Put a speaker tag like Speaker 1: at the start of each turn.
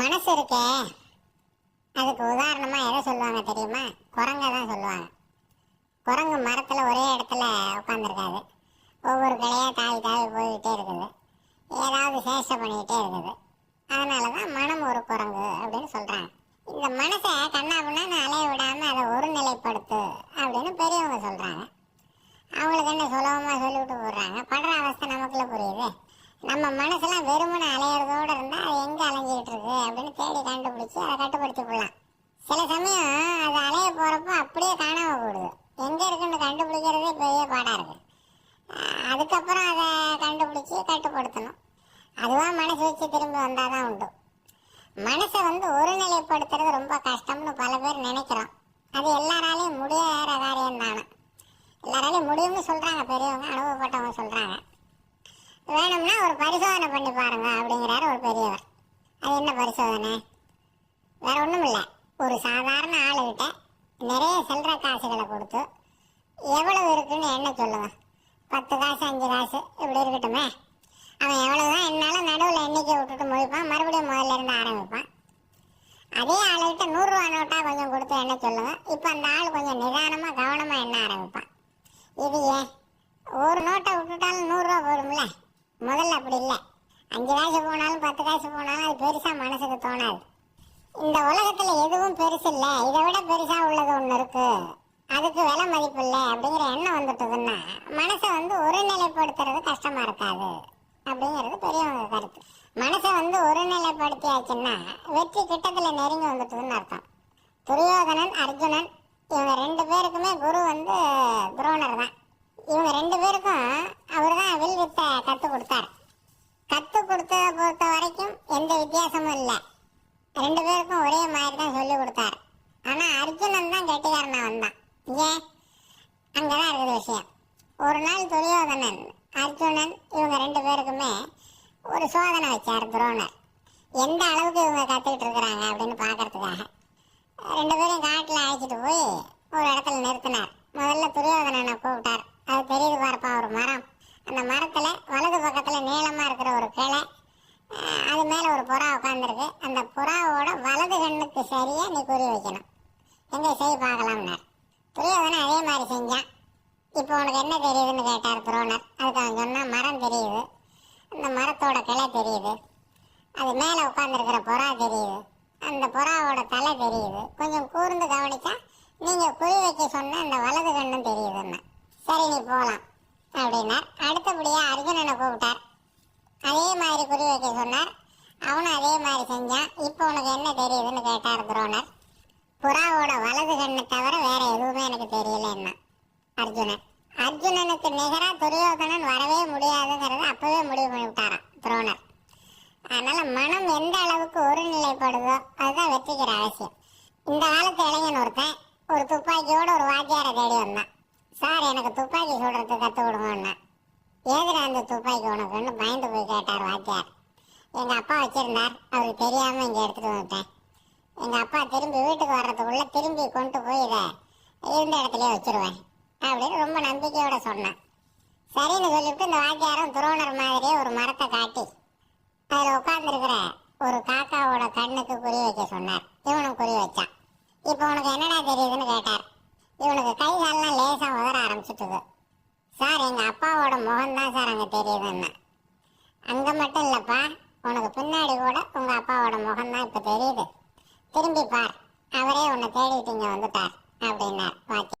Speaker 1: மனசு இருக்கே. அதுக்கு உதாரணமாக எதை சொல்லுவாங்க தெரியுமா? குரங்க தான் சொல்லுவாங்க. குரங்கு மரத்தில் ஒரே இடத்துல உட்காந்துருக்காது ஒவ்வொரு கிளையா தாவி தாவி போய்கிட்டே இருக்குது. ஏதாவது சேஷ்டை பண்ணிக்கிட்டே இருக்குது. அதனால தான் மனம் ஒரு குரங்கு அப்படின்னு சொல்கிறாங்க இந்த மனசை கண்ணாபுண்ணா அலைய விடாமல் அதை ஒருநிலைப்படுத்து அப்படின்னு பெரியவங்க சொல்கிறாங்க அவங்களுக்கு என்ன சுலபமாக சொல்லிவிட்டு போடுறாங்க? படுற அவஸ்தை நமக்குள்ள புரியுது. நம்ம மனசெல்லாம் வெறுமனை அலையிறதோட இருந்தா அது எங்க அலைஞ்சிட்டு இருக்கு அப்படின்னு தேடி கண்டுபிடிச்சு அதை கட்டுப்படுத்தி கொள்ளலாம் சில சமயம் அது அலைய போறப்போ அப்படியே காணாம போடுது எங்க இருக்குன்னு கண்டுபிடிக்கிறதே பெரிய பாடா இருக்கு. அதுக்கப்புறம் அதை கண்டுபிடிச்சு கட்டுப்படுத்தணும். அதுதான் மனசு வச்சு திரும்பி வந்தாதான் உண்டு. மனசை வந்து ஒருநிலைப்படுத்துறது ரொம்ப கஷ்டம்னு பல பேர் நினைக்கிறோம். அது எல்லாராலையும் முடியாத காரியம் தானே எல்லாராலையும் முடியும்னு சொல்றாங்க பெரியவங்க அனுபவப்பட்டவங்க சொல்றாங்க. வேணும்னா ஒரு பரிசோதனை பண்ணி பாருங்க அப்படிங்கிறாரு ஒரு பெரியவர். அது என்ன பரிசோதனை? வேற ஒன்றும் இல்லை. ஒரு சாதாரண ஆளுகிட்ட நிறைய செல்ற காசுகளை கொடுத்து எவ்வளவு இருக்குன்னு என்ன சொல்லுவேன் பத்து காசு அஞ்சு காசு இப்படி இருக்கட்டுமே. அவன் எவ்வளவுதான் என்னால நடுவில் எண்ணிக்கை விட்டுட்டு முடிப்பான் மறுபடியும் முதல்ல இருந்து ஆரம்பிப்பான். அதே ஆளுகிட்ட நூறுரூவா நோட்டா கொஞ்சம் கொடுத்து என்ன சொல்லுவேன் இப்போ அந்த ஆள் கொஞ்சம் நிதானமாக கவனமாக என்ன ஆரம்பிப்பான். இது ஏன்? ஒரு நோட்டை விட்டுட்டாலும் நூறுரூவா போடும்ல. முதல்ல அப்படி இல்லை. அஞ்சு காசு போனாலும் பத்து காசு போனாலும் அது பெருசாக மனசுக்கு தோணாது. இந்த உலகத்தில் எதுவும் பெருசு இல்லை. இதை விட பெருசாக உள்ளது ஒன்று இருக்கு. அதுக்கு விலை மதிப்பு இல்லை அப்படிங்கிற எண்ணம் வந்துட்டதுன்னா மனசை வந்து ஒருநிலைப்படுத்துறது கஷ்டமாக இருக்காது அப்படிங்கிறது பெரியவங்க கருத்து. மனசை வந்து ஒருநிலைப்படுத்தியாச்சுன்னா வெற்றி கிட்டத்தில் நெருங்கி வந்துட்டதுன்னு அர்த்தம் துரியோதனன் அர்ஜுனன் இவங்க ரெண்டு பேருக்குமே குரு வந்து துரோணர் தான் இவங்க ரெண்டு பேருக்கும் அவர் தான் கற்றுக் கொடுத்தார். கற்றுக் கொடுத்ததை பொறுத்த வரைக்கும் எந்த வித்தியாசமும் இல்லை. ரெண்டு பேருக்கும் ஒரே மாதிரி தான் சொல்லிக் கொடுத்தார். ஆனால் அர்ஜுனன் தான் கெட்டிக்காரனா வந்தான் ஏன் அங்கே தான் இருக்குது விஷயம். ஒரு நாள் துரியோதனன் அர்ஜுனன் இவங்க ரெண்டு பேருக்குமே ஒரு சோதனை வச்சார் துரோணர். எந்த அளவுக்கு இவங்க கற்றுக்கிட்டு இருக்கிறாங்க அப்படின்னு பார்க்கறதுக்காக. ரெண்டு பேரும் காட்டில் அழைச்சிட்டு போய் ஒரு இடத்துல நிறுத்தினார். முதல்ல துரியோதனனை கூப்பிட்டார். அது தெரியுது பார்ப்பா ஒரு மரம். அந்த மரத்தில் வலது பக்கத்தில் நீளமாக இருக்கிற ஒரு கிளை அது மேலே ஒரு புறா உட்காந்துருக்கு அந்த புறாவோட வலது கண்ணுக்கு சரியாக நீ குறி வைக்கணும். எங்கே செய் பார்க்கலாம்னார். துரியோதனை அதே மாதிரி செஞ்சான். இப்போ உனக்கு என்ன தெரியுதுன்னு கேட்டார் துரோணர். அதுக்கு அவன் சொன்னால் மரம் தெரியுது. அந்த மரத்தோட கிளை தெரியுது. அது மேலே உட்காந்துருக்கிற புறா தெரியுது. அந்த புறாவோட தலை தெரியுது. கொஞ்சம் கூர்ந்து கவனித்தா நீங்கள் குறி வைக்க சொன்ன அந்த வலது கண்ணும் தெரியுதுன்னா. சரி நீ போகலாம் அடுத்தபடியா அர்ஜுனனை கூப்பிட்டார். அதே மாதிரி குறி வைக்க சொன்னார். அவனும் அதே மாதிரி செஞ்சான். இப்போ உனக்கு என்ன தெரியுதுன்னு கேட்டார் துரோணர். புறாவோட வலது கண்ணை தவிர வேற எதுவுமே எனக்கு தெரியலன்னா அர்ஜுனன். அர்ஜுனனுக்கு நிகரா துரியோதனன் வரவே முடியாதுங்கிறத அப்பவே முடிவு பண்ணிவிட்டாரான் துரோணர். அதனால மனம் எந்த அளவுக்கு ஒருநிலைப்படுதோ அதுதான் வெற்றிக்கிற அவசியம். இந்த காலத்து இளைஞன் ஒருத்தன் ஒரு துப்பாக்கியோட ஒரு வாத்தியாரை தேடி வந்தான். சார் எனக்கு துப்பாக்கி சுடுறதுக்கு கற்றுக் கொடுங்கன்னா ஏதுடா அந்த துப்பாக்கி உனக்குன்னு பயந்து போய் கேட்டார் வாத்தியார். எங்கள் அப்பா வச்சிருந்தார். அவருக்கு தெரியாமல் இங்கே எடுத்துகிட்டு வந்துட்டேன். எங்கள் அப்பா திரும்பி வீட்டுக்கு வர்றதுக்குள்ளே திரும்பி கொண்டு போய் இதை இருந்த இடத்துலயே வச்சிருவேன். அப்படின்னு ரொம்ப நம்பிக்கையோட சொன்னேன். சரின்னு சொல்லிவிட்டு இந்த வாத்தியாரும் துரோணர் மாதிரியே ஒரு மரத்தை காட்டி அதில் உட்காந்துருக்கிற ஒரு காக்காவோட கண்ணுக்கு குறி வைக்க சொன்னார். இவனும் குறி வச்சான். இப்போ உனக்கு என்னடா தெரியுதுன்னு கேட்டார். இவனுக்கு கை கால்லாம் லேசா உதற ஆரம்பிச்சிட்டுது சார் எங்க அப்பாவோட முகம் தான் சார் அங்க தெரியுதுன்னு அங்க மட்டும் இல்லப்பா உனக்கு கூட உங்க அப்பாவோட முகம்தான் இப்ப தெரியுது. திரும்பி பார். அவரே உன்னை தேடிட்டு இங்க வந்துட்டார் அப்படின்னார். வாக்கி